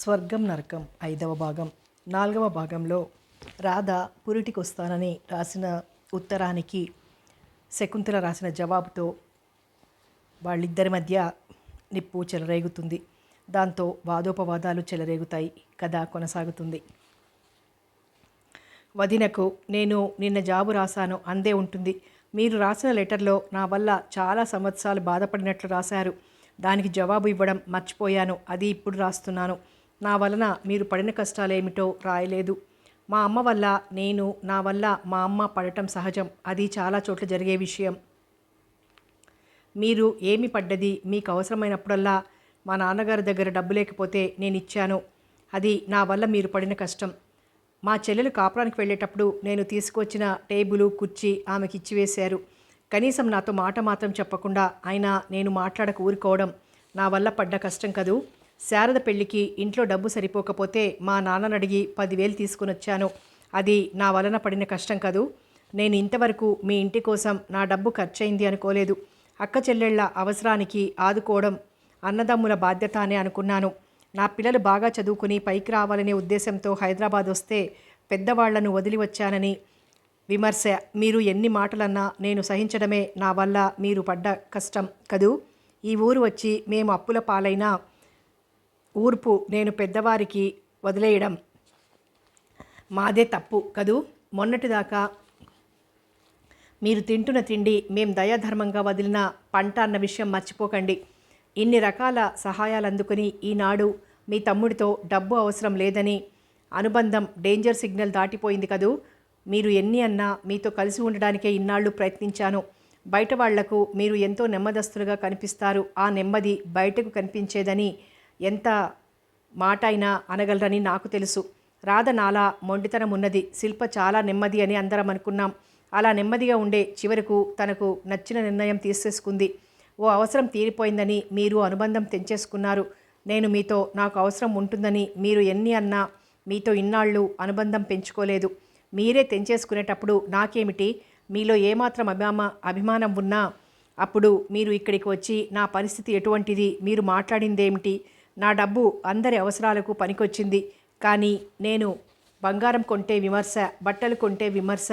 స్వర్గం నరకం ఐదవ భాగం. నాలుగవ భాగంలో రాధ పురిటికొస్తానని రాసిన ఉత్తరానికి శకుంతల రాసిన జవాబుతో వాళ్ళిద్దరి మధ్య నిప్పు చెలరేగుతుంది. దాంతో వాదోపవాదాలు చెలరేగుతాయి కథ కొనసాగుతుంది. వదినకు నేను నిన్న జాబు రాశాను అందే ఉంటుంది. మీరు రాసిన లెటర్లో నా వల్ల చాలా సంవత్సరాలు బాధపడినట్లు రాశారు. దానికి జవాబు ఇవ్వడం మర్చిపోయాను. అది ఇప్పుడు రాస్తున్నాను. నా వలన మీరు పడిన కష్టాలేమిటో రాయలేదు. మా అమ్మ వల్ల నేను నా వల్ల మా అమ్మ పడటం సహజం. అది చాలా చోట్ల జరిగే విషయం. మీరు ఏమి పడ్డది? మీకు అవసరమైనప్పుడల్లా మా నాన్నగారి దగ్గర డబ్బు లేకపోతే నేను ఇచ్చాను. అది నా వల్ల మీరు పడిన కష్టం. మా చెల్లెలు కాపురానికి వెళ్ళేటప్పుడు నేను తీసుకొచ్చిన టేబుల్ కుర్చీ ఆమెకి ఇచ్చివేశారు కనీసం నాతో మాట మాత్రం చెప్పకుండా అయినా నేను మాట్లాడక ఊరుకోవడం నా వల్ల పడ్డ కష్టం కదూ? శారద పెళ్ళికి ఇంట్లో డబ్బు సరిపోకపోతే మా నాన్నని అడిగి పదివేలు తీసుకుని వచ్చాను అది నా వలన పడిన కష్టం కదూ? నేను ఇంతవరకు మీ ఇంటి కోసం నా డబ్బు ఖర్చయింది అనుకోలేదు. అక్క చెల్లెళ్ళ అవసరానికి ఆదుకోవడం అన్నదమ్ముల బాధ్యత అని అనుకున్నాను. నా పిల్లలు బాగా చదువుకుని పైకి రావాలనే ఉద్దేశంతో హైదరాబాద్ వస్తే పెద్దవాళ్ళను వదిలి వచ్చానని విమర్శ. మీరు ఎన్ని మాటలన్నా నేను సహించడమే నా వల్ల మీరు పడ్డ కష్టం కదూ? ఈ ఊరు వచ్చి మేము అప్పుల పాలైనా ఊర్పు నేను పెద్దవారికి వదిలేయడం మాదే తప్పు కదూ? మొన్నటిదాకా మీరు తింటున్న తిండి మేం దయాధర్మంగా వదిలిన పంట అన్న విషయం మర్చిపోకండి. ఇన్ని రకాల సహాయాలు అందుకుని ఈనాడు మీ తమ్ముడితో డబ్బు అవసరం లేదని అనుబంధం డేంజర్ సిగ్నల్ దాటిపోయింది కదూ? మీరు ఎన్ని అన్నా మీతో కలిసి ఉండడానికే ఇన్నాళ్ళు ప్రయత్నించాను. బయట వాళ్ళకు మీరు ఎంతో నెమ్మదస్తులుగా కనిపిస్తారు. ఆ నెమ్మది బయటకు కనిపించేదని ఎంత మాట అయినా అనగలరని నాకు తెలుసు. రాధ నాలా మొండితనం ఉన్నది శిల్ప చాలా నెమ్మది అని అందరం అనుకున్నాం. అలా నెమ్మదిగా ఉండే చివరకు తనకు నచ్చిన నిర్ణయం తీసేసుకుంది. ఓ అవసరం తీరిపోయిందని మీరు అనుబంధం తెంచేసుకున్నారు. నేను మీతో నాకు అవసరం ఉంటుందని మీరు ఎన్ని అన్నా మీతో ఇన్నాళ్ళు అనుబంధం పెంచుకోలేదు. మీరే తెంచేసుకునేటప్పుడు నాకేమిటి? మీలో ఏమాత్రం అభిమా అభిమానం ఉన్నా అప్పుడు మీరు ఇక్కడికి వచ్చి నా పరిస్థితి ఎటువంటిది? మీరు మాట్లాడిందేమిటి? నా డబ్బు అందరి అవసరాలకు పనికొచ్చింది. కానీ నేను బంగారం కొంటే విమర్శ బట్టలు కొంటే విమర్శ.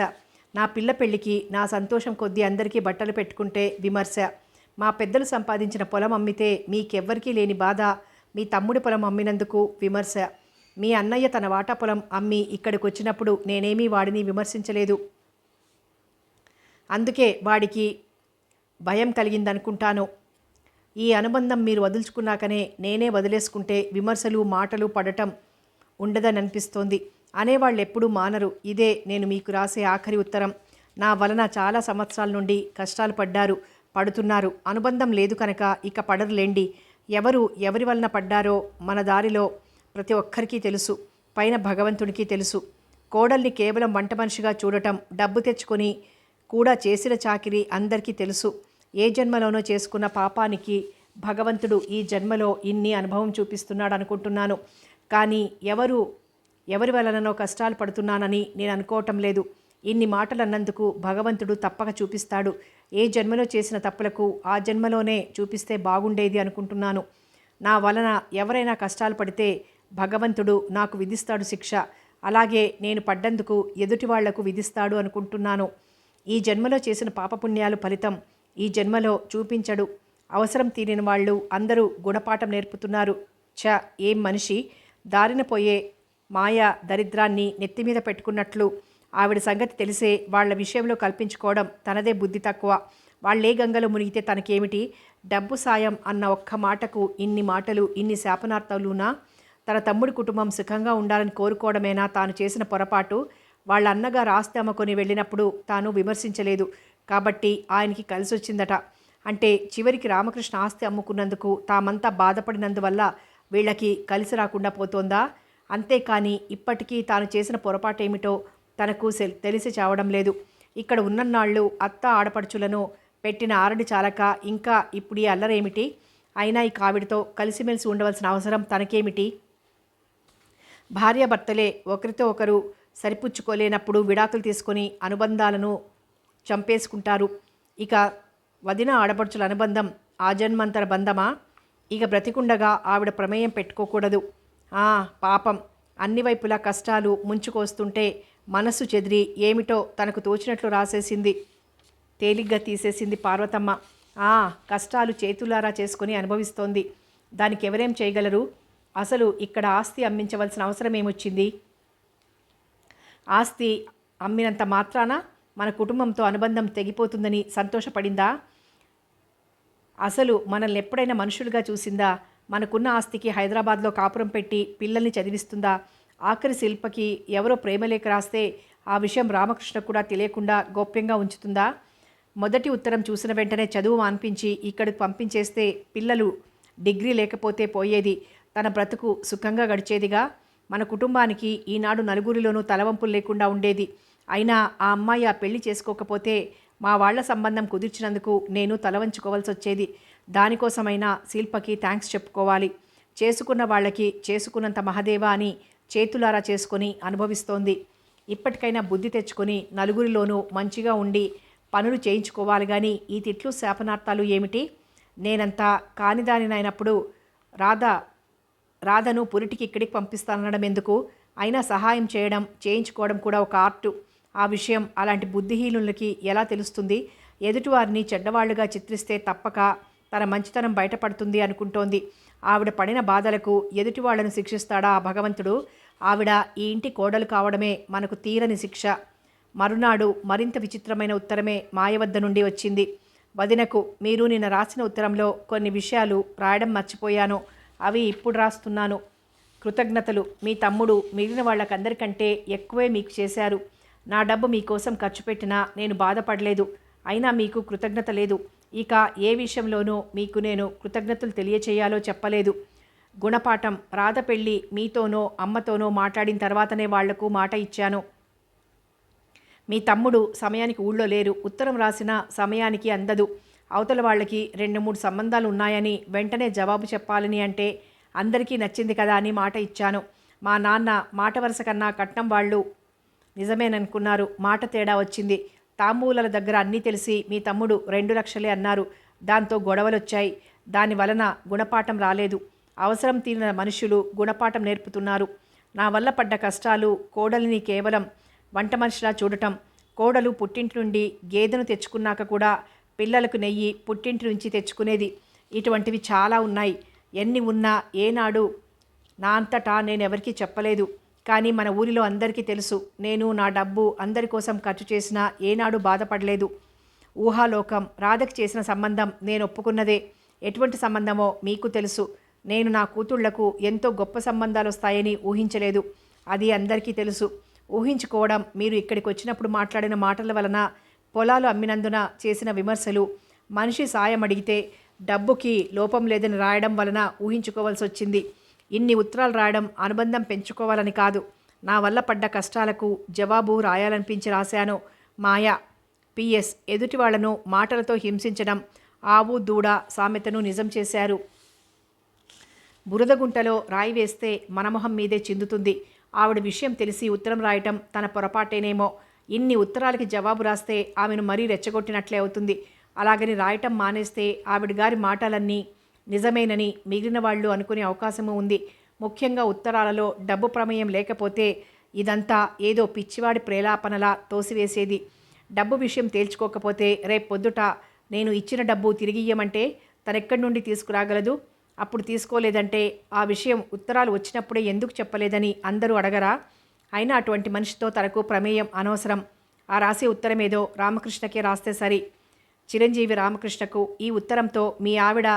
నా పిల్ల పెళ్ళికి నా సంతోషం కొద్దీ అందరికీ బట్టలు పెట్టుకుంటే విమర్శ. మా పెద్దలు సంపాదించిన పొలం అమ్మితే మీకెవ్వరికీ లేని బాధ. మీ తమ్ముడి పొలం అమ్మినందుకు విమర్శ. మీ అన్నయ్య తన వాటా పొలం అమ్మి ఇక్కడికి వచ్చినప్పుడు నేనేమీ వాడిని విమర్శించలేదు. అందుకే వాడికి భయం కలిగిందనుకుంటాను. ఈ అనుబంధం మీరు వదులుచుకున్నాకనే నేనే వదిలేసుకుంటే విమర్శలు మాటలు పడటం ఉండదని అనిపిస్తోంది. అనేవాళ్ళు ఎప్పుడూ మానరు ఇదే నేను మీకు రాసే ఆఖరి ఉత్తరం. నా వలన చాలా సంవత్సరాల నుండి కష్టాలు పడ్డారు పడుతున్నారు. అనుబంధం లేదు కనుక ఇక పడరులేండి. ఎవరు ఎవరి వలన పడ్డారో మన దారిలో ప్రతి ఒక్కరికి తెలుసు పైన భగవంతుడికి తెలుసు. కోడల్ని కేవలం వంట మనిషిగా చూడటం డబ్బు తెచ్చుకొని కూడా చేసిన చాకిరి అందరికీ తెలుసు. ఏ జన్మలోనో చేసుకున్న పాపానికి భగవంతుడు ఈ జన్మలో ఇన్ని అనుభవం చూపిస్తున్నాడు అనుకుంటున్నాను. కానీ ఎవరు ఎవరి వలననో కష్టాలు పడుతున్నానని నేను అనుకోవటం లేదు. ఇన్ని మాటలు అన్నందుకు భగవంతుడు తప్పక చూపిస్తాడు. ఏ జన్మలో చేసిన తప్పులకు ఆ జన్మలోనే చూపిస్తే బాగుండేది అనుకుంటున్నాను. నా వలన ఎవరైనా కష్టాలు పడితే భగవంతుడు నాకు విధిస్తాడు శిక్ష. అలాగే నేను పడ్డందుకు ఎదుటి వాళ్ళకు విధిస్తాడు అనుకుంటున్నాను. ఈ జన్మలో చేసిన పాపపుణ్యాలు ఫలితం ఈ జన్మలో చూపించడు. అవసరం తీరిన వాళ్ళు అందరూ గుణపాఠం నేర్పుతున్నారు. చ ఏం మనిషి దారిన పోయే మాయా దరిద్రాన్ని నెత్తిమీద పెట్టుకున్నట్లు ఆవిడ సంగతి తెలిసే వాళ్ళ విషయంలో కల్పించుకోవడం తనదే బుద్ధి తక్కువ. వాళ్ళే గంగలో మునిగితే తనకేమిటి? డబ్బు సాయం అన్న ఒక్క మాటకు ఇన్ని మాటలు ఇన్ని శాపనార్థాలునా తన తమ్ముడి కుటుంబం సుఖంగా ఉండాలని కోరుకోవడమేనా? తాను చేసిన పొరపాటు వాళ్ళ అన్నగా ఆస్తి అమ్ముకొని వెళ్ళినప్పుడు తాను విమర్శించలేదు. కాబట్టి ఆయనకి కలిసి వచ్చిందట అంటే చివరికి రామకృష్ణ ఆస్తి అమ్ముకున్నందుకు తామంతా బాధపడినందువల్ల వీళ్ళకి కలిసి రాకుండా పోతోందా? అంతేకాని ఇప్పటికీ తాను చేసిన పొరపాటేమిటో తనకు సెల్- తెలిసి చావడం లేదు. ఇక్కడ ఉన్నన్నాళ్ళు అత్త ఆడపడుచులను పెట్టిన ఆరడి చాలక ఇంకా ఇప్పుడు ఈ అల్లరేమిటి? అయినా ఈ కావిడితో కలిసిమెలిసి ఉండవలసిన అవసరం తనకేమిటి? భార్యాభర్తలే ఒకరితో ఒకరు సరిపుచ్చుకోలేనప్పుడు విడాకులు తీసుకొని అనుబంధాలను చంపేసుకుంటారు. ఇక వదిన ఆడపడుచుల అనుబంధం ఆజన్మంతర బంధమా? ఇక బ్రతికుండగా ఆవిడ ప్రమేయం పెట్టుకోకూడదు. ఆ పాపం. అన్ని వైపులా కష్టాలు ముంచుకొస్తుంటే మనస్సు చెదిరి ఏమిటో తనకు తోచినట్లు రాసేసింది. తేలిగ్గా తీసేసింది పార్వతమ్మ. ఆ కష్టాలు చేతులారా చేసుకొని అనుభవిస్తోంది. దానికి ఎవరేం చేయగలరు? అసలు ఇక్కడ ఆస్తి అమ్మించవలసిన అవసరం ఏమొచ్చింది ఆస్తి అమ్మినంత మాత్రాన? మన కుటుంబంతో అనుబంధం తెగిపోతుందని సంతోషపడిందా? అసలు మనల్ని ఎప్పుడైనా మనుషులుగా చూసిందా? మనకున్న ఆస్తికి హైదరాబాద్లో కాపురం పెట్టి పిల్లల్ని చదివిస్తుందా? ఆఖరి శిల్పకి ఎవరో ప్రేమలేఖ రాస్తే ఆ విషయం రామకృష్ణ కూడా తెలియకుండా గోప్యంగా ఉంచుతుందా? మొదటి ఉత్తరం చూసిన వెంటనే చదువు అనిపించి ఇక్కడికి పంపించేస్తే పిల్లలు డిగ్రీ లేకపోతే పోయేది తన బ్రతుకు సుఖంగా గడిచేదిగా? మన కుటుంబానికి ఈనాడు నలుగురిలోనూ తలవంపులు లేకుండా ఉండేది అయినా ఆ అమ్మాయి ఆ పెళ్ళి చేసుకోకపోతే మా వాళ్ళ సంబంధం కుదిర్చినందుకు నేను తలవంచుకోవాల్సి వచ్చేది దానికోసమైనా శిల్పకి థ్యాంక్స్ చెప్పుకోవాలి. చేసుకున్న వాళ్ళకి చేసుకున్నంత మహదేవా అని చేతులారా చేసుకొని అనుభవిస్తోంది. ఇప్పటికైనా బుద్ధి తెచ్చుకొని నలుగురిలోనూ మంచిగా ఉండి పనులు చేయించుకోవాలి కానీ ఈ తిట్లు శాపనార్థాలు ఏమిటి? నేనంతా కానిదానినైనప్పుడు రాధ రాధను పురిటికి ఇక్కడికి పంపిస్తానడం ఎందుకు అయినా సహాయం చేయడం చేయించుకోవడం కూడా ఒక ఆర్టు. ఆ విషయం అలాంటి బుద్ధిహీనులకి ఎలా తెలుస్తుంది? ఎదుటివారిని చెడ్డవాళ్ళుగా చిత్రిస్తే తప్పక తన మంచితనం బయటపడుతుంది అనుకుంటోంది. ఆవిడ పడిన బాధలకు ఎదుటివాళ్ళను శిక్షిస్తాడా ఆ భగవంతుడు? ఆవిడ ఈ ఇంటి కోడలు కావడమే మనకు తీరని శిక్ష. మరునాడు మరింత విచిత్రమైన ఉత్తరమే మాయవద్ద నుండి వచ్చింది. వదినకు మీరు నిన్న రాసిన ఉత్తరంలో కొన్ని విషయాలు రాయడం మర్చిపోయాను. అవి ఇప్పుడు రాస్తున్నాను. కృతజ్ఞతలు. మీ తమ్ముడు మిగిలిన వాళ్ళకందరికంటే ఎక్కువే మీకు చేశారు. నా డబ్బు మీకోసం ఖర్చు పెట్టినా నేను బాధపడలేదు. అయినా మీకు కృతజ్ఞత లేదు. ఇక ఏ విషయంలోనూ మీకు నేను కృతజ్ఞతలు తెలియచేయాలో చెప్పలేదు. గుణపాఠం రాధ పెళ్ళి మీతోనో అమ్మతోనో మాట్లాడిన తర్వాతనే వాళ్ళకు మాట ఇచ్చాను. మీ తమ్ముడు సమయానికి ఊళ్ళో లేరు. ఉత్తరం రాసిన సమయానికి అందదు. అవతల వాళ్ళకి రెండు మూడు సంబంధాలు ఉన్నాయని వెంటనే జవాబు చెప్పాలని అంటే అందరికీ నచ్చింది కదా అని మాట ఇచ్చాను. మా నాన్న మాట వరుస కన్నా కట్నం వాళ్ళు నిజమేననుకున్నారు. మాట తేడా వచ్చింది. తాంబూలాల దగ్గర అన్నీ తెలిసి మీ తమ్ముడు రెండు లక్షలే అన్నారు. దాంతో గొడవలొచ్చాయి. దాని వలన గుణపాఠం రాలేదు. అవసరం తీరిన మనుషులు గుణపాఠం నేర్పుతున్నారు. నా వల్ల పడ్డ కష్టాలు కోడలిని కేవలం వంట మనిషిలా చూడటం కోడలు పుట్టింటి నుండి గేదెను తెచ్చుకున్నాక కూడా పిల్లలకు నెయ్యి పుట్టింటి నుంచి తెచ్చుకునేది ఇటువంటివి చాలా ఉన్నాయి. ఎన్ని ఉన్నా ఏనాడు నా అంతటా నేను ఎవరికీ చెప్పలేదు. కానీ మన ఊరిలో అందరికీ తెలుసు నేను నా డబ్బు అందరి కోసం ఖర్చు చేసినా ఏనాడు బాధపడలేదు. ఊహాలోకం రాధకి చేసిన సంబంధం నేను ఒప్పుకున్నదే. ఎటువంటి సంబంధమో మీకు తెలుసు. నేను నా కూతుళ్ళకు ఎంతో గొప్ప సంబంధాలు వస్తాయని ఊహించలేదు. అది అందరికీ తెలుసు. ఊహించుకోవడం మీరు ఇక్కడికి వచ్చినప్పుడు మాట్లాడిన మాటల వలన పొలాలు అమ్మినందున చేసిన విమర్శలు మనిషి సాయం అడిగితే డబ్బుకి లోపం లేదని రాయడం వలన ఊహించుకోవాల్సి వచ్చింది ఇన్ని ఉత్తరాలు రాయడం అనుబంధం పెంచుకోవాలని కాదు. నా వల్ల పడ్డ కష్టాలకు జవాబు రాయాలనిపించి రాశాను. మాయా. పిఎస్ ఎదుటి వాళ్ళను మాటలతో హింసించడం ఆవు దూడ సామెతను నిజం చేశారు. బురదగుంటలో రాయి వేస్తే మనమొహం మీదే చిందుతుంది. ఆవిడ విషయం తెలిసి ఉత్తరం రాయటం తన పొరపాటేనేమో. ఇన్ని ఉత్తరాలకి జవాబు రాస్తే ఆమెను మరీ రెచ్చగొట్టినట్లే అవుతుంది. అలాగని రాయటం మానేస్తే ఆవిడ గారి మాటలన్నీ నిజమేనని మిగిలిన వాళ్ళు అనుకునే అవకాశము ఉంది. ముఖ్యంగా ఉత్తరాలలో డబ్బు ప్రమేయం లేకపోతే ఇదంతా ఏదో పిచ్చివాడి ప్రేలాపనలా తోసివేసేది. డబ్బు విషయం తేల్చుకోకపోతే రేపు పొద్దుట నేను ఇచ్చిన డబ్బు తిరిగి ఇయ్యమంటే తనెక్కడి నుండి తీసుకురాగలదు? అప్పుడు తీసుకోలేదంటే ఆ విషయం ఉత్తరాలు వచ్చినప్పుడే ఎందుకు చెప్పలేదని అందరూ అడగరా? అయినా అటువంటి మనిషితో తనకు ప్రమేయం అనవసరం. ఆ రాసే ఉత్తరమేదో రామకృష్ణకే రాస్తే సరి. చిరంజీవి రామకృష్ణకు ఈ ఉత్తరంతో మీ ఆవిడ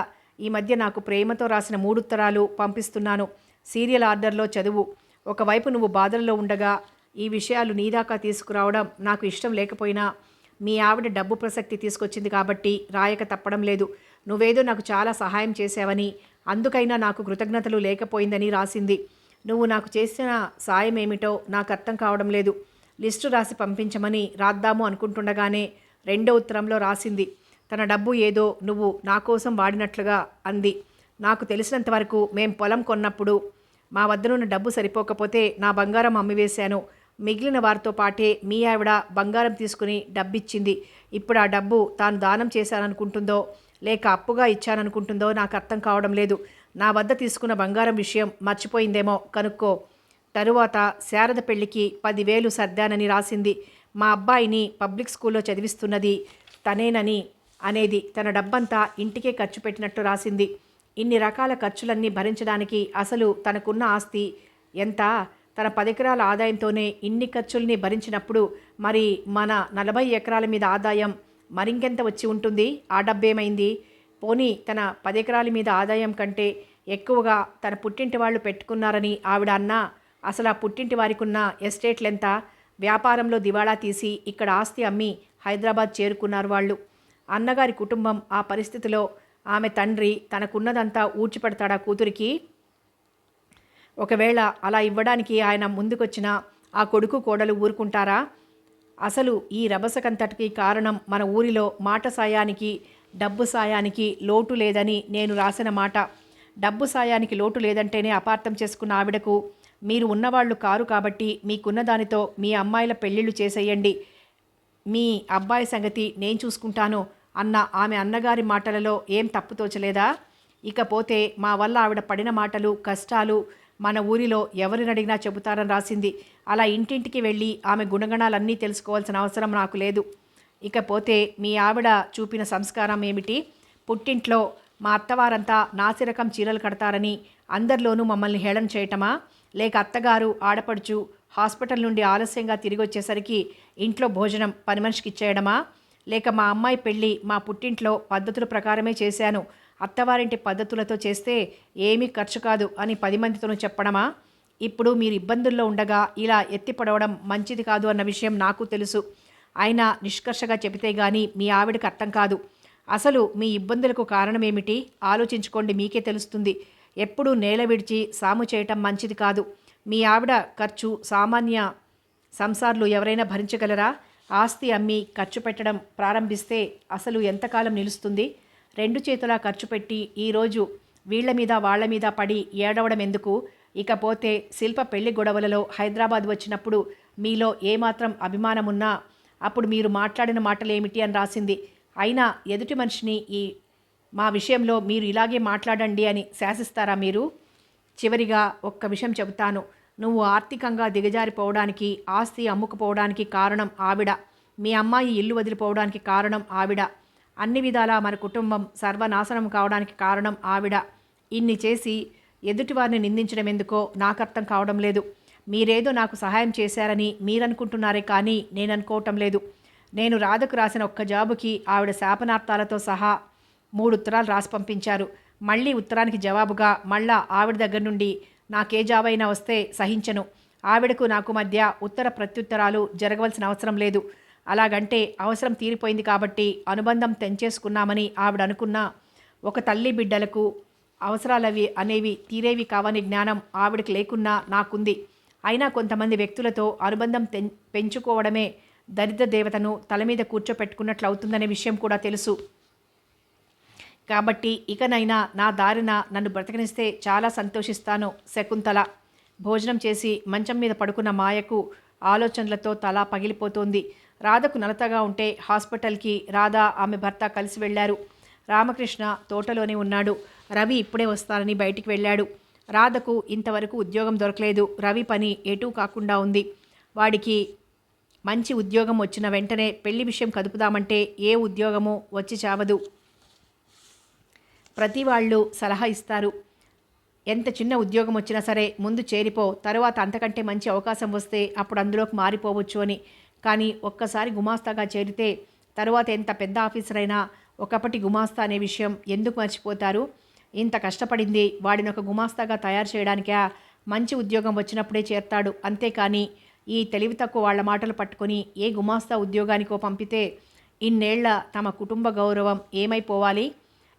ఈ మధ్య నాకు ప్రేమతో రాసిన మూడు ఉత్తరాలు పంపిస్తున్నాను. సీరియల్ ఆర్డర్లో చదువు. ఒకవైపు నువ్వు బాధల్లో ఉండగా ఈ విషయాలు నీదాకా తీసుకురావడం నాకు ఇష్టం లేకపోయినా మీ ఆవిడ డబ్బు ప్రసక్తి తీసుకొచ్చింది కాబట్టి రాయక తప్పడం లేదు. నువ్వేదో నాకు చాలా సహాయం చేశావని అందుకైనా నాకు కృతజ్ఞతలు లేకపోయిందని రాసింది. నువ్వు నాకు చేసిన సాయం ఏమిటో నాకు అర్థం కావడం లేదు. లిస్టు రాసి పంపించమని రాద్దాము అనుకుంటుండగానే రెండో ఉత్తరంలో రాసింది. తన డబ్బు ఏదో నువ్వు నా కోసం వాడినట్లుగా అంది. నాకు తెలిసినంత వరకు మేం పొలం కొన్నప్పుడు మా వద్దనున్న డబ్బు సరిపోకపోతే నా బంగారం అమ్మివేశాను. మిగిలిన వారితో పాటే మీ ఆవిడ బంగారం తీసుకుని డబ్బిచ్చింది. ఇప్పుడు ఆ డబ్బు తాను దానం చేశాననుకుంటుందో లేక అప్పుగా ఇచ్చాననుకుంటుందో నాకు అర్థం కావడం లేదు. నా వద్ద తీసుకున్న బంగారం విషయం మర్చిపోయిందేమో కనుక్కో. తరువాత శారద పెళ్ళికి పదివేలు సర్దానని రాసింది. మా అబ్బాయిని పబ్లిక్ స్కూల్లో చదివిస్తున్నది తనేనని అనేది తన డబ్బంతా ఇంటికే ఖర్చు పెట్టినట్టు రాసింది. ఇన్ని రకాల ఖర్చులన్నీ భరించడానికి అసలు తనకున్న ఆస్తి ఎంత? తన పది ఎకరాల ఆదాయంతోనే ఇన్ని ఖర్చుల్ని భరించినప్పుడు మరి మన నలభై ఎకరాల మీద ఆదాయం మరింకెంత వచ్చి ఉంటుంది? ఆ డబ్బేమైంది? పోనీ తన పది ఎకరాల మీద ఆదాయం కంటే ఎక్కువగా తన పుట్టింటి వాళ్ళు పెట్టుకున్నారని ఆవిడ అన్నా అసలు ఆ పుట్టింటి వారికి ఉన్న ఎస్టేట్లెంత? వ్యాపారంలో దివాళా తీసి ఇక్కడ ఆస్తి అమ్మి హైదరాబాద్ చేరుకున్నారు వాళ్ళు. అన్నగారి కుటుంబం ఆ పరిస్థితిలో ఆమె తండ్రి తనకున్నదంతా ఊడ్చిపెడతాడా కూతురికి? ఒకవేళ అలా ఇవ్వడానికి ఆయన ముందుకొచ్చిన ఆ కొడుకు కోడలు ఊరుకుంటారా? అసలు ఈ రభసకంతటికి కారణం మన ఊరిలో మాట సాయానికి డబ్బు సాయానికి లోటు లేదని నేను రాసిన మాట. డబ్బు సాయానికి లోటు లేదంటేనే అపార్థం చేసుకున్న ఆవిడకు మీరు ఉన్నవాళ్ళు కారు కాబట్టి మీకున్న దానితో మీ అమ్మాయిల పెళ్ళిళ్ళు చేసేయండి. మీ అబ్బాయి సంగతి నేను చూసుకుంటాను. అన్న ఆమె అన్నగారి మాటలలో ఏం తప్పు తోచలేదా? ఇకపోతే మా వల్ల ఆవిడ పడిన మాటలు కష్టాలు మన ఊరిలో ఎవరిని అడిగినా చెబుతారని రాసింది. అలా ఇంటింటికి వెళ్ళి ఆమె గుణగణాలన్నీ తెలుసుకోవాల్సిన అవసరం నాకు లేదు. ఇకపోతే మీ ఆవిడ చూపిన సంస్కారం ఏమిటి? పుట్టింట్లో మా అత్తవారంతా నాసిరకం చీరలు కడతారని అందరిలోనూ మమ్మల్ని హేళన చేయటమా? లేక అత్తగారు ఆడపడుచు హాస్పిటల్ నుండి ఆలస్యంగా తిరిగి వచ్చేసరికి ఇంట్లో భోజనం పని మనిషికి ఇచ్చేయడమా? లేక మా అమ్మాయి పెళ్ళి మా పుట్టింట్లో పద్ధతుల ప్రకారమే చేశాను. అత్తవారింటి పద్ధతులతో చేస్తే ఏమీ ఖర్చు కాదు అని పది మందితోనూ చెప్పడమా? ఇప్పుడు మీరు ఇబ్బందుల్లో ఉండగా ఇలా ఎత్తిపడవడం మంచిది కాదు అన్న విషయం నాకు తెలుసు. అయినా నిష్కర్షగా చెబితే గానీ మీ ఆవిడకి అర్థం కాదు. అసలు మీ ఇబ్బందులకు కారణమేమిటి? ఆలోచించుకోండి మీకే తెలుస్తుంది. ఎప్పుడూ నేల విడిచి సాము చేయటం మంచిది కాదు. మీ ఆవిడ ఖర్చు సామాన్య సంసార్లు ఎవరైనా భరించగలరా? ఆస్తి అమ్మి ఖర్చు పెట్టడం ప్రారంభిస్తే అసలు ఎంతకాలం నిలుస్తుంది? రెండు చేతులా ఖర్చు పెట్టి ఈరోజు వీళ్ళ మీద వాళ్ళ మీద పడి ఏడవడం ఎందుకు? ఇకపోతే శిల్ప పెళ్ళి గొడవలలో హైదరాబాద్ వచ్చినప్పుడు మీలో ఏమాత్రం అభిమానం ఉన్నా అప్పుడు మీరు మాట్లాడిన మాటలేమిటి అని రాసింది. అయినా ఎదుటి మనిషిని ఈ మా విషయంలో మీరు ఇలాగే మాట్లాడండి అని శాసిస్తారా మీరు? చివరిగా ఒక్క విషయం చెబుతాను. నువ్వు ఆర్థికంగా దిగజారిపోవడానికి ఆస్తి అమ్ముకుపోవడానికి కారణం ఆవిడ. మీ అమ్మాయి ఇల్లు వదిలిపోవడానికి కారణం ఆవిడ. అన్ని విధాలా మన కుటుంబం సర్వనాశనం కావడానికి కారణం ఆవిడ. ఇన్ని చేసి ఎదుటివారిని నిందించడం ఎందుకో నాకు అర్థం కావడం లేదు. మీరేదో నాకు సహాయం చేశారని మీరనుకుంటున్నారే కానీ నేను అనుకోవటం లేదు. నేను రాధకు రాసిన ఒక్క జాబుకి ఆవిడ శాపనార్థాలతో సహా మూడు ఉత్తరాలు రాసి పంపించారు. మళ్ళీ ఉత్తరానికి జవాబుగా మళ్ళా ఆవిడ దగ్గర నుండి నాకే జాబ్ అయినా వస్తే సహించను. ఆవిడకు నాకు మధ్య ఉత్తర ప్రత్యుత్తరాలు జరగవలసిన అవసరం లేదు. అలాగంటే అవసరం తీరిపోయింది కాబట్టి అనుబంధం తెంచేసుకున్నామని ఆవిడ అనుకున్నా. ఒక తల్లి బిడ్డలకు అవసరాలవి అనేవి తీరేవి కావని జ్ఞానం ఆవిడకి లేకున్నా నాకుంది. అయినా కొంతమంది వ్యక్తులతో అనుబంధం తెం పెంచుకోవడమే దరిద్ర దేవతను తల మీద కూర్చోపెట్టుకున్నట్లు అవుతుందనే విషయం కూడా తెలుసు. కాబట్టి ఇకనైనా నా దారిన నన్ను బ్రతకనిస్తే చాలా సంతోషిస్తాను శకుంతల. భోజనం చేసి మంచం మీద పడుకున్న మాయకు ఆలోచనలతో తల పగిలిపోతోంది. రాధకు నలతగా ఉంటే హాస్పిటల్కి రాధ ఆమె భర్త కలిసి వెళ్ళారు. రామకృష్ణ తోటలోనే ఉన్నాడు. రవి ఇప్పుడే వస్తానని బయటికి వెళ్ళాడు. రాధకు ఇంతవరకు ఉద్యోగం దొరకలేదు. రవి పని ఎటూ కాకుండా ఉంది. వాడికి మంచి ఉద్యోగం వచ్చిన వెంటనే పెళ్ళి విషయం కదుపుదామంటే ఏ ఉద్యోగమో వచ్చి చావదు. ప్రతి వాళ్ళు సలహా ఇస్తారు. ఎంత చిన్న ఉద్యోగం వచ్చినా సరే ముందు చేరిపో తర్వాత అంతకంటే మంచి అవకాశం వస్తే అప్పుడు అందులోకి మారిపోవచ్చు అని. కానీ ఒక్కసారి గుమాస్తాగా చేరితే తర్వాత ఎంత పెద్ద ఆఫీసర్ అయినా ఒకప్పటి గుమాస్తా అనే విషయం ఎందుకు మర్చిపోతారు? ఇంత కష్టపడింది వాడిని ఒక గుమాస్తాగా తయారు చేయడానికా? మంచి ఉద్యోగం వచ్చినప్పుడే చేరతాడు. అంతేకాని ఈ తెలివి తక్కువ వాళ్ళ మాటలు పట్టుకొని ఏ గుమాస్తా ఉద్యోగానికో పంపితే ఇన్నేళ్ళ తమ కుటుంబ గౌరవం ఏమైపోవాలి?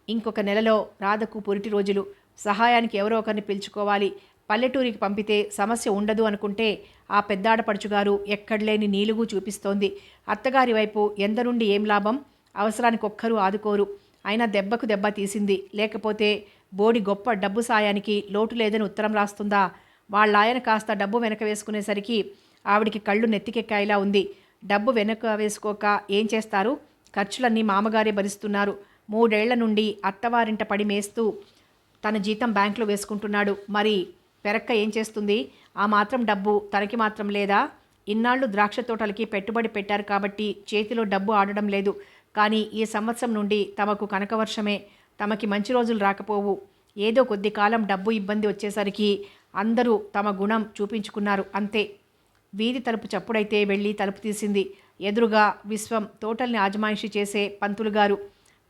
ఇంకొక నెలలో రాధకు పురిటి రోజులు. సహాయానికి ఎవరో ఒకరిని పిలుచుకోవాలి. పల్లెటూరికి పంపితే సమస్య ఉండదు అనుకుంటే ఆ పెద్దాడపడుచుగారు ఎక్కడలేని నీలుగు చూపిస్తోంది. అత్తగారి వైపు ఎందరుండి ఏం లాభం? అవసరానికి ఒక్కరూ ఆదుకోరు. అయినా దెబ్బకు దెబ్బ తీసింది. లేకపోతే బోడి గొప్ప డబ్బు సాయానికి లోటు లేదని ఉత్తరం రాస్తుందా? వాళ్ళ ఆయన కాస్త డబ్బు వెనక వేసుకునేసరికి ఆవిడికి కళ్ళు నెత్తికెక్కాయిలా ఉంది. డబ్బు వెనక వేసుకోక ఏం చేస్తారు? ఖర్చులన్నీ మామగారే భరిస్తున్నారు. మూడేళ్ళ నుండి అత్తవారింట పడి మేస్తూ తన జీతం బ్యాంకులో వేసుకుంటున్నాడు. మరి పెరక్క ఏం చేస్తుంది? ఆ మాత్రం డబ్బు తనకి మాత్రం లేదా? ఇన్నాళ్ళు ద్రాక్ష తోటలకి పెట్టుబడి పెట్టారు కాబట్టి చేతిలో డబ్బు ఆడడం లేదు. కానీ ఈ సంవత్సరం నుండి తమకు కనకవర్షమే. తమకి మంచి రోజులు రాకపోవు. ఏదో కొద్ది కాలం డబ్బు ఇబ్బంది వచ్చేసరికి అందరూ తమ గుణం చూపించుకున్నారు. అంతే. వీధి తలుపు చప్పుడైతే వెళ్ళి తలుపు తీసింది. ఎదురుగా విశ్వం తోటల్ని ఆజమాయిషి చేసే పంతులు గారు.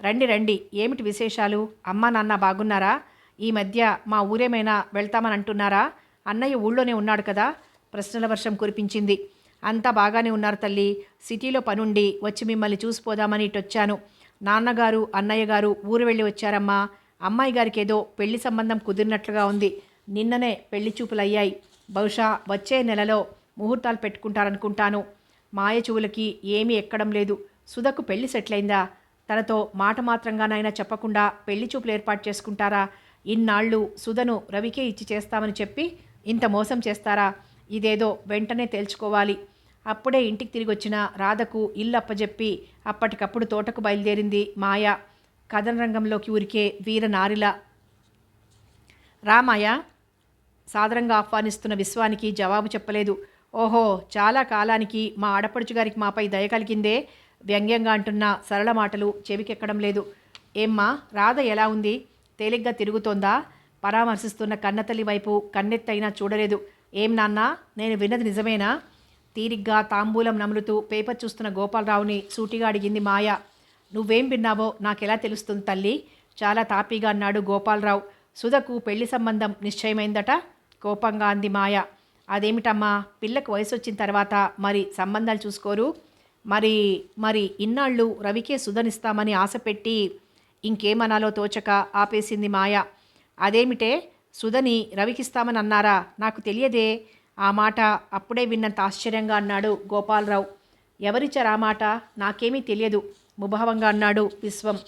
రండి రండి. ఏమిటి విశేషాలు? అమ్మా నాన్న బాగున్నారా? ఈ మధ్య మా ఊరేమైనా వెళ్తామని అంటున్నారా? అన్నయ్య ఊళ్ళోనే ఉన్నాడు కదా? ప్రశ్నల వర్షం కురిపించింది. అంతా బాగానే ఉన్నారు తల్లి. సిటీలో పనుండి వచ్చి మిమ్మల్ని చూసిపోదామని ఇటొచ్చాను. నాన్నగారు అన్నయ్య గారు ఊరు వెళ్ళి వచ్చారమ్మా. అమ్మాయి గారికి ఏదో పెళ్ళి సంబంధం కుదిరినట్లుగా ఉంది. నిన్ననే పెళ్ళి చూపులు అయ్యాయి బహుశా వచ్చే నెలలో ముహూర్తాలు పెట్టుకుంటారనుకుంటాను. మాయ చెవులకి ఏమీ ఎక్కడం లేదు. సుధకు పెళ్ళి సెటిల్ అయిందా తనతో మాట మాత్రంగానైనా చెప్పకుండా పెళ్ళి చూపులు ఏర్పాటు చేసుకుంటారా? ఇన్నాళ్ళు సుధను రవికే ఇచ్చి చేస్తామని చెప్పి ఇంత మోసం చేస్తారా? ఇదేదో వెంటనే తేల్చుకోవాలి. అప్పుడే ఇంటికి తిరిగి వచ్చిన రాధకు ఇల్లు అప్పజెప్పి అప్పటికప్పుడు తోటకు బయలుదేరింది మాయ. కథన రంగంలోకి ఉరికే వీర నారిల. రామాయ సాదరంగా ఆహ్వానిస్తున్న విశ్వానికి జవాబు చెప్పలేదు. ఓహో చాలా కాలానికి మా ఆడపడుచు గారికి మాపై దయ కలిగిందే. వ్యంగ్యంగా అంటున్న సరళ మాటలు చెవికెక్కడం లేదు. ఏమ్మా రాధ ఎలా ఉంది? తేలిగ్గా తిరుగుతోందా? పరామర్శిస్తున్న కన్నతల్లి వైపు కన్నెత్తైనా చూడలేదు. ఏం నాన్నా నేను విన్నది నిజమేనా? తీరిగ్గా తాంబూలం నములుతూ పేపర్ చూస్తున్న గోపాలరావుని సూటిగా అడిగింది మాయ. నువ్వేం విన్నావో నాకెలా తెలుస్తుంది తల్లి? చాలా తాపీగా అన్నాడు గోపాలరావు. సుధకు పెళ్ళి సంబంధం నిశ్చయమైందట? కోపంగా అంది మాయ. అదేమిటమ్మా పిల్లకు వయసు వచ్చిన తర్వాత మరి సంబంధాలు చూసుకోరు? మరి మరి ఇన్నాళ్ళు రవికే సుధనిస్తామని ఆశపెట్టి ఇంకేమనాలో తోచక ఆపేసింది మాయ. అదేమిటే సుధని రవికిస్తామని అన్నారా? నాకు తెలియదే. ఆ మాట అప్పుడే విన్నంత ఆశ్చర్యంగా అన్నాడు గోపాలరావు. ఎవరిచ్చారు ఆ మాట? నాకేమీ తెలియదు ముభావంగా అన్నాడు విశ్వం.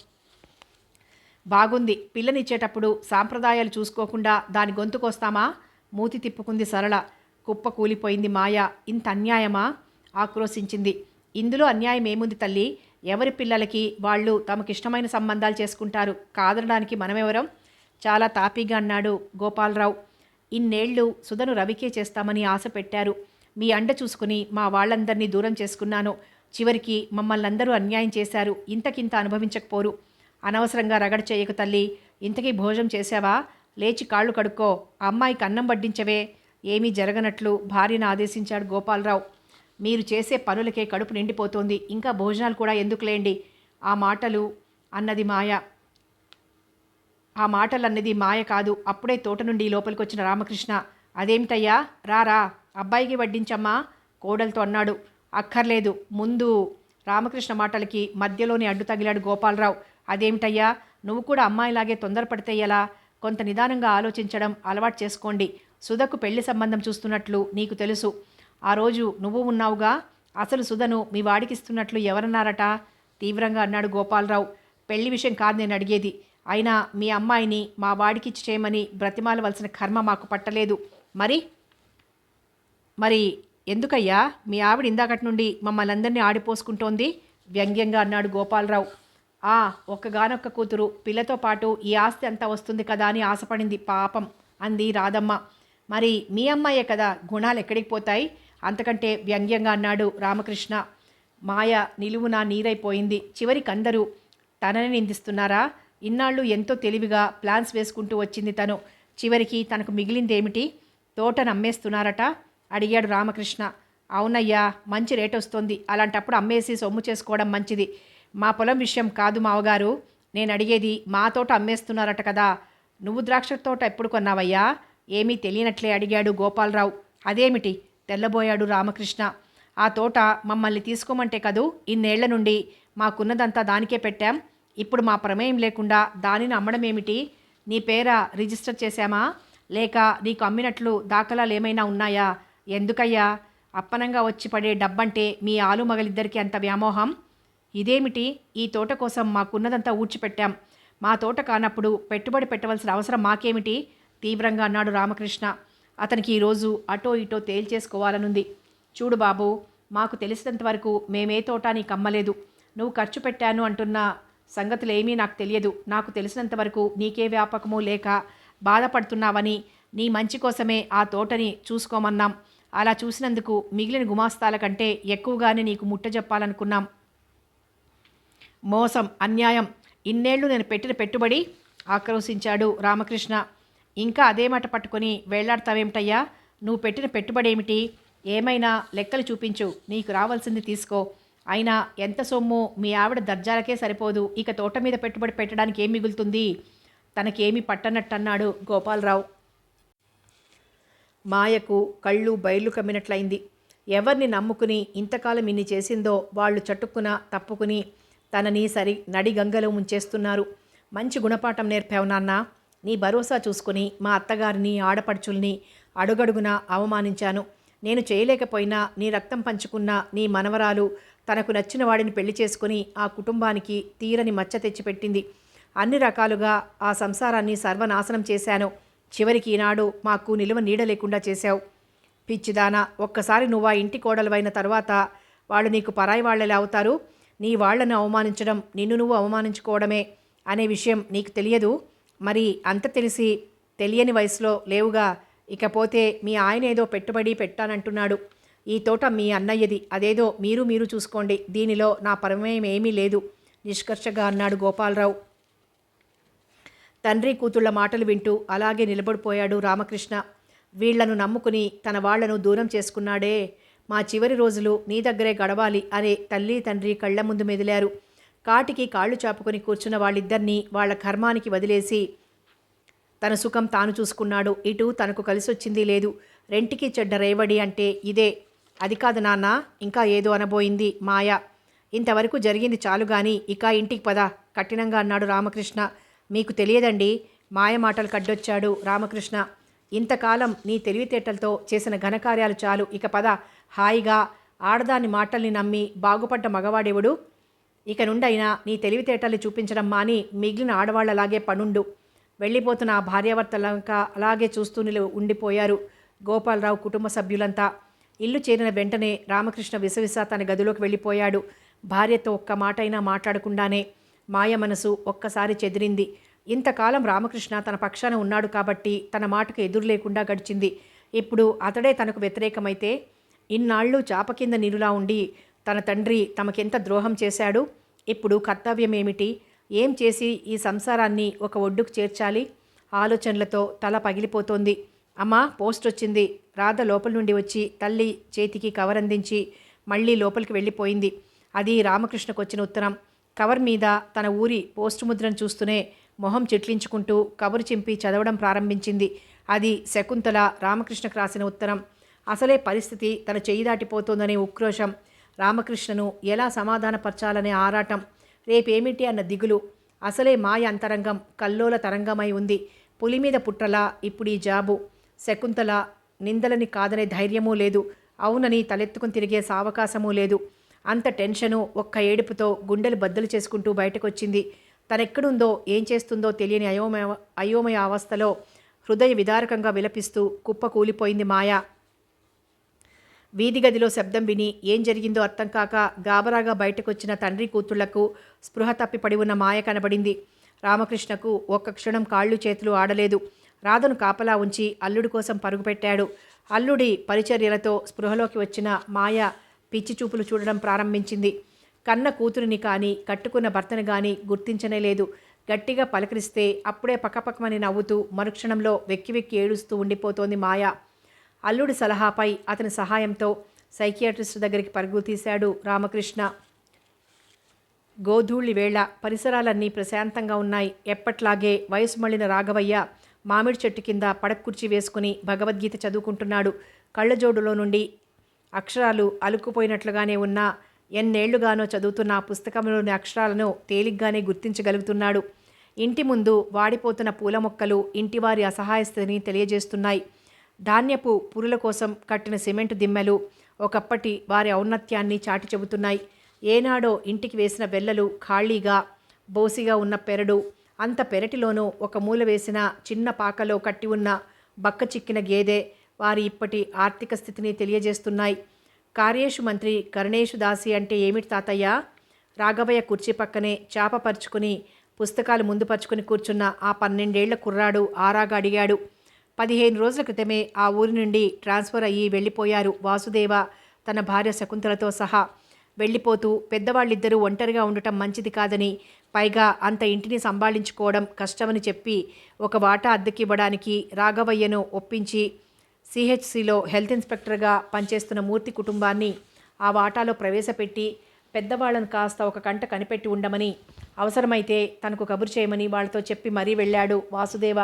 బాగుంది పిల్లనిచ్చేటప్పుడు సాంప్రదాయాలు చూసుకోకుండా దాని గొంతుకొస్తామా? మూతి తిప్పుకుంది సరళ. కుప్ప కూలిపోయింది మాయ. ఇంత అన్యాయమా? ఆక్రోశించింది. ఇందులో అన్యాయం ఏముంది తల్లి? ఎవరి పిల్లలకి వాళ్ళు తమకిష్టమైన సంబంధాలు చేసుకుంటారు? కాదనడానికి మనమెవరం? చాలా తాపీగా అన్నాడు గోపాలరావు. ఇన్నేళ్ళు సుధను రవికే చేస్తామని ఆశ పెట్టారు. మీ అండ చూసుకుని మా వాళ్ళందరినీ దూరం చేసుకున్నాను. చివరికి మమ్మల్ని అందరూ అన్యాయం చేశారు. ఇంతకింత అనుభవించకపోరు. అనవసరంగా రగడ చేయకు తల్లి. ఇంతకీ భోజనం చేశావా? లేచి కాళ్ళు కడుక్కో. అమ్మాయికి అన్నం వడ్డించవే. ఏమీ జరగనట్లు భార్యను ఆదేశించాడు గోపాలరావు. మీరు చేసే పనులకే కడుపు నిండిపోతోంది. ఇంకా భోజనాలు కూడా ఎందుకులేండి? ఆ మాటలు అన్నది మాయ. ఆ మాటలన్నది మాయ కాదు. అప్పుడే తోట నుండి లోపలికి వచ్చిన రామకృష్ణ అదేమిటయ్యా? రారా అబ్బాయికి వడ్డించమ్మా కోడలతో అన్నాడు. అక్కర్లేదు. ముందు రామకృష్ణ మాటలకి మధ్యలోనే అడ్డు తగిలాడు గోపాలరావు. అదేమిటయ్యా? నువ్వు కూడా అమ్మాయిలాగే తొందరపడితే ఎలా? కొంత నిదానంగా ఆలోచించడం అలవాటు చేసుకోండి. సుధకు పెళ్ళి సంబంధం చూస్తున్నట్లు నీకు తెలుసు. ఆ రోజు నువ్వు ఉన్నావుగా? అసలు సుధను మీ వాడికిస్తున్నట్లు ఎవరన్నారట? తీవ్రంగా అన్నాడు గోపాలరావు. పెళ్ళి విషయం కాదు నేను అడిగేది. అయినా మీ అమ్మాయిని మా వాడికి చేయమని బ్రతిమాలవలసిన కర్మ మాకు పట్టలేదు. మరి? మరి ఎందుకయ్యా? మీ ఆవిడ ఇందాకటి నుండి మమ్మల్ని అందరినీ ఆడిపోసుకుంటోంది? వ్యంగ్యంగా అన్నాడు గోపాలరావు. ఆ ఒక్కగానొక్క కూతురు. పిల్లతో పాటు ఈ ఆస్తి అంతా వస్తుంది కదా అని ఆశపడింది పాపం. అంది రాధమ్మ. మరి మీ అమ్మాయే కదా? గుణాలు ఎక్కడికి పోతాయి? అంతకంటే వ్యంగ్యంగా అన్నాడు రామకృష్ణ. మాయ నిలువున నీరైపోయింది. చివరికి అందరూ తనని నిందిస్తున్నారా? ఇన్నాళ్ళు ఎంతో తెలివిగా ప్లాన్స్ వేసుకుంటూ వచ్చింది తను. చివరికి తనకు మిగిలిందేమిటి? తోటను అమ్మేస్తున్నారట అడిగాడు రామకృష్ణ. అవునయ్యా మంచి రేట్ వస్తుంది అలాంటప్పుడు అమ్మేసి సొమ్ము చేసుకోవడం మంచిది. మా పొలం విషయం కాదు మావగారు. నేను అడిగేది మా తోట అమ్మేస్తున్నారట కదా. నువ్వు ద్రాక్ష తోట ఎప్పుడు కొన్నావయ్యా? ఏమీ తెలియనట్లే అడిగాడు గోపాలరావు. అదేమిటి? తెల్లబోయాడు రామకృష్ణ. ఆ తోట మమ్మల్ని తీసుకోమంటే కదూ? ఇన్నేళ్ళ నుండి మాకున్నదంతా దానికే పెట్టాం. ఇప్పుడు మా ప్రమేయం లేకుండా దానిని అమ్మడం ఏమిటి నీ పేర రిజిస్టర్ చేశామా? లేక నీకు అమ్మినట్లు దాఖలాలు ఏమైనా ఉన్నాయా? ఎందుకయ్యా? అప్పనంగా వచ్చి పడే డబ్బంటే మీ ఆలు మగలిద్దరికీ అంత వ్యామోహం? ఇదేమిటి? ఈ తోట కోసం మాకున్నదంతా ఊడ్చిపెట్టాం. మా తోట కానప్పుడు పెట్టుబడి పెట్టవలసిన అవసరం మాకేమిటి? తీవ్రంగా అన్నాడు రామకృష్ణ. అతనికి ఈరోజు అటో ఇటో తేల్చేసుకోవాలనుంది. చూడు బాబు మాకు తెలిసినంతవరకు మేమే తోట నీకు అమ్మలేదు నువ్వు ఖర్చు పెట్టాను అంటున్న సంగతులేమీ నాకు తెలియదు. నాకు తెలిసినంతవరకు నీకే వ్యాపకము లేక బాధపడుతున్నావని నీ మంచి కోసమే ఆ తోటని చూసుకోమన్నాం. అలా చూసినందుకు మిగిలిన గుమాస్తాల కంటే ఎక్కువగానే నీకు ముట్ట చెప్పాలనుకున్నాం మోసం అన్యాయం ఇన్నేళ్ళు నేను పెట్టిన పెట్టుబడి ఆక్రోశించాడు రామకృష్ణ. ఇంకా అదే మాట పట్టుకొని వేళ్ళాడతావేమిటయ్యా? నువ్వు పెట్టిన పెట్టుబడి ఏమిటి ఏమైనా లెక్కలు చూపించు. నీకు రావాల్సింది తీసుకో. అయినా ఎంత సొమ్ము మీ ఆవిడ దర్జాలకే సరిపోదు. ఇక తోట మీద పెట్టుబడి పెట్టడానికి ఏం మిగులుతుంది? తనకేమి పట్టనట్టన్నాడు గోపాలరావు. మాయకు కళ్ళు బయళ్ళు కమ్మినట్లయింది. ఎవరిని నమ్ముకుని ఇంతకాలం ఇన్ని చేసిందో వాళ్ళు చటుక్కున తప్పుకుని తనని సరి నడి గంగలో ముంచేస్తున్నారు. మంచి గుణపాఠం నేర్పావు నాన్నా. నీ భరోసా చూసుకుని మా అత్తగారిని ఆడపడుచుల్ని అడుగడుగునా అవమానించాను. నేను చేయలేకపోయినా నీ రక్తం పంచుకున్న నీ మనవరాలు తనకు నచ్చిన వాడిని పెళ్ళి చేసుకుని ఆ కుటుంబానికి తీరని మచ్చ తెచ్చిపెట్టింది. అన్ని రకాలుగా ఆ సంసారాన్ని సర్వనాశనం చేశాను. చివరికి ఈనాడు మాకు నిలువ నీడ లేకుండా చేశావు. పిచ్చిదానా ఒక్కసారి నువ్వు ఆ ఇంటి కోడలువైన తర్వాత వాళ్ళు నీకు పరాయి వాళ్ళెలా అవుతారు? నీ వాళ్ళను అవమానించడం నిన్ను నువ్వు అవమానించుకోవడమే అనే విషయం నీకు తెలియదు? మరి అంత తెలిసి తెలియని వయసులో లేవుగా ఇకపోతే మీ ఆయన ఏదో పెట్టుబడి పెట్టానంటున్నాడు. ఈ తోట మీ అన్నయ్యది. అదేదో మీరు మీరు చూసుకోండి. దీనిలో నా ప్రమేయం ఏమీ లేదు. నిష్కర్షగా అన్నాడు గోపాలరావు. తండ్రి కూతుళ్ళ మాటలు వింటూ అలాగే నిలబడిపోయాడు రామకృష్ణ. వీళ్ళను నమ్ముకుని తన వాళ్ళను దూరం చేసుకున్నాడే. మా చివరి రోజులు నీ దగ్గరే గడవాలి అనే తల్లి తండ్రి కళ్ళ ముందు మెదిలారు. కాటికి కాళ్ళు చాపుకొని కూర్చున్న వాళ్ళిద్దరినీ వాళ్ళ కర్మానికి వదిలేసి తన సుఖం తాను చూసుకున్నాడు. ఇటు తనకు కలిసొచ్చింది లేదు. రెంటికి చెడ్డ రేవడి అంటే ఇదే. అది కాదు నాన్న ఇంకా ఏదో అనబోయింది మాయ. ఇంతవరకు జరిగింది చాలు గాని ఇక ఇంటికి పద కఠినంగా అన్నాడు రామకృష్ణ. మీకు తెలియదండి మాయ మాటలు కడ్డొచ్చాడు రామకృష్ణ. ఇంతకాలం నీ తెలివితేటలతో చేసిన ఘనకార్యాలు చాలు. ఇక పద హాయిగా ఆడదాని మాటల్ని నమ్మి బాగుపడ్డ మగవాడెవడు? ఇక నుండైనా నీ తెలివితేటల్ని చూపించడం మాని మిగిలిన ఆడవాళ్ళలాగే పనుండు. వెళ్ళిపోతున్న ఆ భార్యాభర్తలంక అలాగే చూస్తూ ఉండిపోయారు గోపాలరావు కుటుంబ సభ్యులంతా. ఇల్లు చేరిన వెంటనే రామకృష్ణ విసవిస తన గదిలోకి వెళ్ళిపోయాడు. భార్యతో ఒక్క మాటైనా మాట్లాడకుండానే మాయ మనసు ఒక్కసారి చెదిరింది. ఇంతకాలం రామకృష్ణ తన పక్షాన ఉన్నాడు కాబట్టి తన మాటకు ఎదురు లేకుండా గడిచింది. ఇప్పుడు అతడే తనకు వ్యతిరేకమైతే ఇన్నాళ్ళు చాప కింద నీరులా ఉండి తన తండ్రి తమకెంత ద్రోహం చేశాడు? ఇప్పుడు కర్తవ్యం ఏమిటి ఏం చేసి ఈ సంసారాన్ని ఒక ఒడ్డుకు చేర్చాలి? ఆలోచనలతో తల పగిలిపోతోంది. అమ్మా పోస్ట్ వచ్చింది రాధ లోపల నుండి వచ్చి తల్లి చేతికి కవర్ అందించి మళ్ళీ లోపలికి వెళ్ళిపోయింది. అది రామకృష్ణకు వచ్చిన ఉత్తరం. కవర్ మీద తన ఊరి పోస్ట్ ముద్రను చూస్తూనే మొహం చిట్లించుకుంటూ కవరు చింపి చదవడం ప్రారంభించింది. అది శకుంతల రామకృష్ణకు రాసిన ఉత్తరం. అసలే పరిస్థితి తన చెయ్యి దాటిపోతోందనే ఉక్రోషం రామకృష్ణను ఎలా సమాధానపరచాలనే ఆరాటం రేపేమిటి అన్న దిగులు. అసలే మాయ అంతరంగం కల్లోల తరంగమై ఉంది. పులి మీద పుట్టలా ఇప్పుడు ఈ జాబు. శకుంతల నిందలని కాదనే ధైర్యమూ లేదు. అవునని తలెత్తుకుని తిరిగే సావకాశమూ లేదు. అంత టెన్షను ఒక్క ఏడుపుతో గుండెలు బద్దలు చేసుకుంటూ బయటకొచ్చింది. తనెక్కడుందో ఏం చేస్తుందో తెలియని అయోమయ అయోమయ అవస్థలో హృదయ విదారకంగా విలపిస్తూ కుప్ప కూలిపోయింది మాయ. వీధి గదిలో శబ్దం విని ఏం జరిగిందో అర్థం కాక గాబరాగా బయటకొచ్చిన తండ్రి కూతుళ్ళకు స్పృహ తప్పిపడి ఉన్న మాయ కనబడింది. రామకృష్ణకు ఒక్క క్షణం కాళ్ళు చేతులు ఆడలేదు. రాధను కాపలా ఉంచి అల్లుడి కోసం పరుగుపెట్టాడు. అల్లుడి పరిచర్యలతో స్పృహలోకి వచ్చిన మాయ పిచ్చి చూపులు చూడడం ప్రారంభించింది. కన్న కూతురిని కానీ కట్టుకున్న భర్తను కానీ గుర్తించనే లేదు. గట్టిగా పలకరిస్తే అప్పుడే పక్కపక్కమని నవ్వుతూ మరుక్షణంలో వెక్కి వెక్కి ఏడుస్తూ ఉండిపోతోంది మాయ. అల్లుడి సలహాపై అతని సహాయంతో సైకియాట్రిస్ట్ దగ్గరికి పరుగు తీశాడు రామకృష్ణ. గోధూళి వేళ పరిసరాలన్నీ ప్రశాంతంగా ఉన్నాయి. ఎప్పట్లాగే వయసు మళ్ళిన రాఘవయ్య మామిడి చెట్టు కింద పడక్కుర్చీ వేసుకుని భగవద్గీత చదువుకుంటున్నాడు. కళ్ళజోడులో నుండి అక్షరాలు అలుక్కుపోయినట్లుగానే ఉన్నా ఎన్నేళ్ళుగానో చదువుతున్న ఆ పుస్తకంలోని అక్షరాలను తేలిగ్గానే గుర్తించగలుగుతున్నాడు. ఇంటి ముందు వాడిపోతున్న పూల మొక్కలు ఇంటివారి అసహాయ స్థితిని తెలియజేస్తున్నాయి. ధాన్యపు పురుల కోసం కట్టిన సిమెంటు దిమ్మెలు ఒకప్పటి వారి ఔన్నత్యాన్ని చాటి చెబుతున్నాయి. ఏనాడో ఇంటికి వేసిన వెల్లలు ఖాళీగా బోసిగా ఉన్న పెరడు అంత పెరటిలోనూ ఒక మూల వేసిన చిన్న పాకలో కట్టి ఉన్న బక్క చిక్కిన గేదె వారి ఇప్పటి ఆర్థిక స్థితిని తెలియజేస్తున్నాయి. కార్యేషు మంత్రి కరుణేషు దాసి అంటే ఏమిటి తాతయ్య? రాఘవయ్య కుర్చీ పక్కనే చాప పరుచుకుని పుస్తకాలు ముందు పరుచుకుని కూర్చున్న ఆ పన్నెండేళ్ళ కుర్రాడు ఆరాగా అడిగాడు. పదిహేను రోజుల క్రితమే ఆ ఊరి నుండి ట్రాన్స్ఫర్ అయ్యి వెళ్ళిపోయారు వాసుదేవ తన భార్య శకుంతలతో సహా. వెళ్ళిపోతూ పెద్దవాళ్ళిద్దరూ ఒంటరిగా ఉండటం మంచిది కాదని పైగా అంత ఇంటిని సంభాళించుకోవడం కష్టమని చెప్పి ఒక వాటా అద్దెకివ్వడానికి రాఘవయ్యను ఒప్పించి సిహెచ్సిలో హెల్త్ ఇన్స్పెక్టర్గా పనిచేస్తున్న మూర్తి కుటుంబాన్ని ఆ వాటాలో ప్రవేశపెట్టి పెద్దవాళ్ళను కాస్త ఒక కంట కనిపెట్టి ఉండమని అవసరమైతే తనకు కబురు చేయమని వాళ్ళతో చెప్పి మరీ వెళ్ళాడు వాసుదేవ.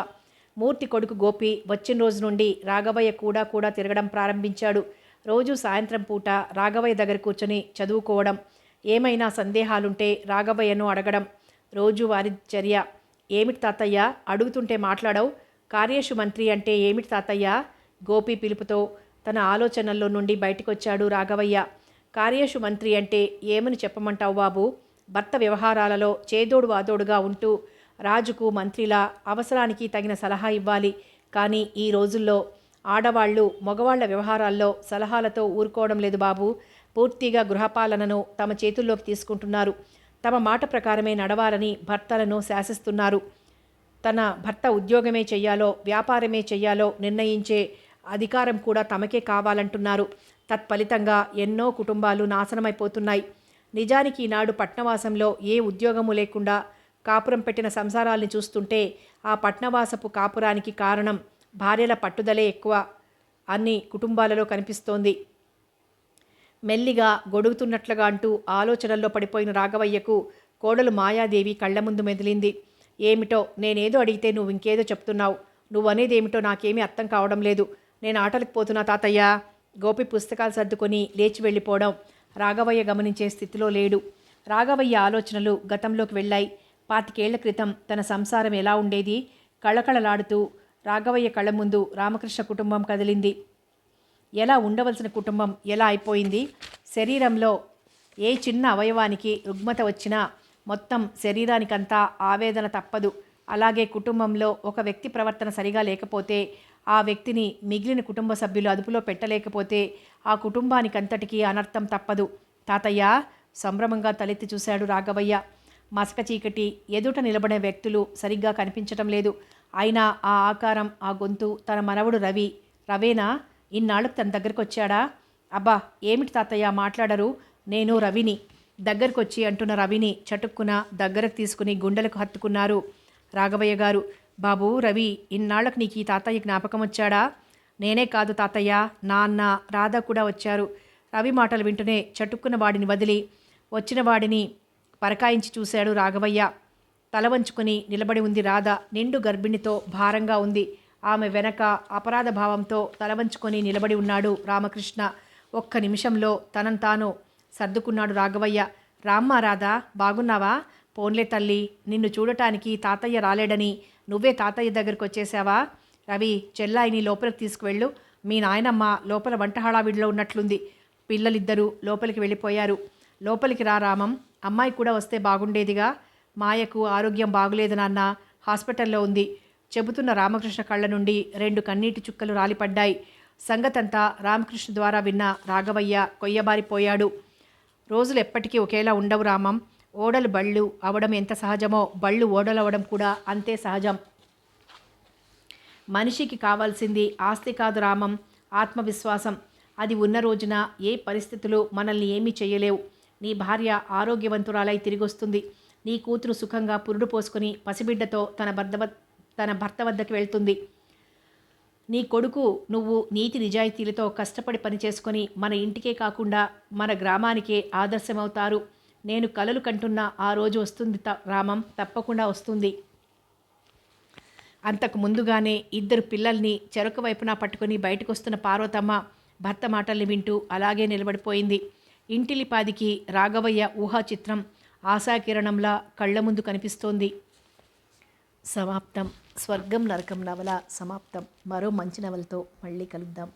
మూర్తి కొడుకు గోపి వచ్చిన రోజు నుండి రాఘవయ్య కూడా కూడా తిరగడం ప్రారంభించాడు. రోజు సాయంత్రం పూట రాఘవయ్య దగ్గర కూర్చొని చదువుకోవడం ఏమైనా సందేహాలుంటే రాఘవయ్యను అడగడం రోజు వారి చర్య. ఏమిటి తాతయ్య? అడుగుతుంటే మాట్లాడవు. కార్యేషు మంత్రి అంటే ఏమిటి తాతయ్య? గోపి పిలుపుతో తన ఆలోచనల్లో నుండి బయటకొచ్చాడు రాఘవయ్య. కార్యేషు మంత్రి అంటే ఏమని చెప్పమంటావు బాబు? భర్త వ్యవహారాలలో చేదోడు వాదోడుగా ఉంటూ రాజుకు మంత్రిలా అవసరానికి తగిన సలహా ఇవ్వాలి. కానీ ఈ రోజుల్లో ఆడవాళ్ళు మగవాళ్ళ వ్యవహారాల్లో సలహాలతో ఊరుకోవడం లేదు బాబు. పూర్తిగా గృహపాలనను తమ చేతుల్లోకి తీసుకుంటున్నారు. తమ మాట ప్రకారమే నడవాలని భర్తలను శాసిస్తున్నారు. తన భర్త ఉద్యోగమే చెయ్యాలో వ్యాపారమే చెయ్యాలో నిర్ణయించే అధికారం కూడా తమకే కావాలంటున్నారు. తత్ఫలితంగా ఎన్నో కుటుంబాలు నాశనమైపోతున్నాయి. నిజానికి ఈనాడు పట్నవాసంలో ఏ ఉద్యోగము లేకుండా కాపురం పెట్టిన సంసారాల్ని చూస్తుంటే ఆ పట్నవాసపు కాపురానికి కారణం భార్యల పట్టుదలే ఎక్కువ అన్ని కుటుంబాలలో కనిపిస్తోంది. మెల్లిగా గొడుగుతున్నట్లుగా అంటూ ఆలోచనల్లో పడిపోయిన రాఘవయ్యకు కోడలు మాయాదేవి కళ్ళ ముందు మెదిలింది. ఏమిటో నేనేదో అడిగితే నువ్వు ఇంకేదో చెప్తున్నావు. నువ్వనేదేమిటో నాకేమీ అర్థం కావడం లేదు. నేను ఆటలకు పోతున్నా తాతయ్య. గోపి పుస్తకాలు సర్దుకొని లేచి వెళ్ళిపోవడం రాఘవయ్య గమనించే స్థితిలో లేడు. రాఘవయ్య ఆలోచనలు గతంలోకి వెళ్ళాయి. పాతికేళ్ళ క్రితం తన సంసారం ఎలా ఉండేది? కళకళలాడుతూ రాఘవయ్య కళ్ళ ముందు రామకృష్ణ కుటుంబం కదిలింది. ఎలా ఉండవలసిన కుటుంబం ఎలా అయిపోయింది? శరీరంలో ఏ చిన్న అవయవానికి రుగ్మత వచ్చినా మొత్తం శరీరానికంతా ఆవేదన తప్పదు. అలాగే కుటుంబంలో ఒక వ్యక్తి ప్రవర్తన సరిగా లేకపోతే ఆ వ్యక్తిని మిగిలిన కుటుంబ సభ్యులు అదుపులో పెట్టలేకపోతే ఆ కుటుంబానికంతటికీ అనర్థం తప్పదు. తాతయ్య సంభ్రమంగా తలెత్తి చూశాడు రాఘవయ్య. మసక చీకటి ఎదుట నిలబడే వ్యక్తులు సరిగ్గా కనిపించటం లేదు. అయినా ఆ ఆకారం ఆ గొంతు తన మనవడు రవి. రవేనా ఇన్నాళ్ళకు తన దగ్గరకు వచ్చాడా అబ్బా ఏమిటి తాతయ్య మాట్లాడరు. నేను రవిని. దగ్గరకొచ్చి అంటున్న రవిని చటుక్కున దగ్గరకు తీసుకుని గుండెలకు హత్తుకున్నారు. రాఘవయ్య గారు బాబు రవి ఇన్నాళ్ళకు నీకు ఈ తాతయ్య జ్ఞాపకం వచ్చాడా? నేనే కాదు తాతయ్య నాన్న రాధ కూడా వచ్చారు. రవి మాటలు వింటూనే చటుక్కున వాడిని వదిలి వచ్చిన వాడిని పరకాయించి చూశాడు రాఘవయ్య. తల వంచుకుని నిలబడి ఉంది రాధ. నిండు గర్భిణితో భారంగా ఉంది. ఆమె వెనక అపరాధ భావంతో తల వంచుకొని నిలబడి ఉన్నాడు రామకృష్ణ. ఒక్క నిమిషంలో తనను తాను సర్దుకున్నాడు రాఘవయ్య. రామ్మ రాధా బాగున్నావా? పోన్లే తల్లి. నిన్ను చూడటానికి తాతయ్య రాలేడని నువ్వే తాతయ్య దగ్గరికి వచ్చేసావా రవి చెల్లాయిని లోపలికి తీసుకువెళ్ళు. మీ నాయనమ్మ లోపల వంట హడావిడిలో ఉన్నట్లుంది. పిల్లలిద్దరూ లోపలికి వెళ్ళిపోయారు. లోపలికి రా రామం. అమ్మాయి కూడా వస్తే బాగుండేదిగా. మాయకు ఆరోగ్యం బాగులేదు నాన్న. హాస్పిటల్లో ఉంది. చెబుతున్న రామకృష్ణ కళ్ళ నుండి రెండు కన్నీటి చుక్కలు రాలిపడ్డాయి. సంగతంతా రామకృష్ణ ద్వారా విన్న రాఘవయ్య కొయ్యబారిపోయాడు. రోజులు ఎప్పటికీ ఒకేలా ఉండవు రామం. ఓడలు బళ్ళు అవడం ఎంత సహజమో బళ్ళు ఓడలు కూడా అంతే సహజం. మనిషికి కావాల్సింది ఆస్తి కాదు రామం ఆత్మవిశ్వాసం. అది ఉన్న రోజున ఏ పరిస్థితులు మనల్ని ఏమీ చేయలేవు. నీ భార్య ఆరోగ్యవంతురాలై తిరిగొస్తుంది. నీ కూతురు సుఖంగా పురుడు పోసుకుని పసిబిడ్డతో తన భర్త తన భర్త వద్దకు వెళ్తుంది. నీ కొడుకు నువ్వు నీతి నిజాయితీలతో కష్టపడి పనిచేసుకొని మన ఇంటికే కాకుండా మన గ్రామానికే ఆదర్శమవుతారు. నేను కలలు కంటున్న ఆ రోజు వస్తుంది త- రామం తప్పకుండా వస్తుంది. అంతకు ముందుగానే ఇద్దరు పిల్లల్ని చెరొక వైపున పట్టుకుని బయటకు వస్తున్న పార్వతమ్మ భర్త మాటల్ని వింటూ అలాగే నిలబడిపోయింది. ఇంటిలిపాదికి రాఘవయ్య ఊహా చిత్రం ఆశాకిరణంలా కళ్ళ ముందు కనిపిస్తోంది. సమాప్తం. స్వర్గం నరకం నవల సమాప్తం. మరో మంచి నవలతో మళ్ళీ కలుద్దాం.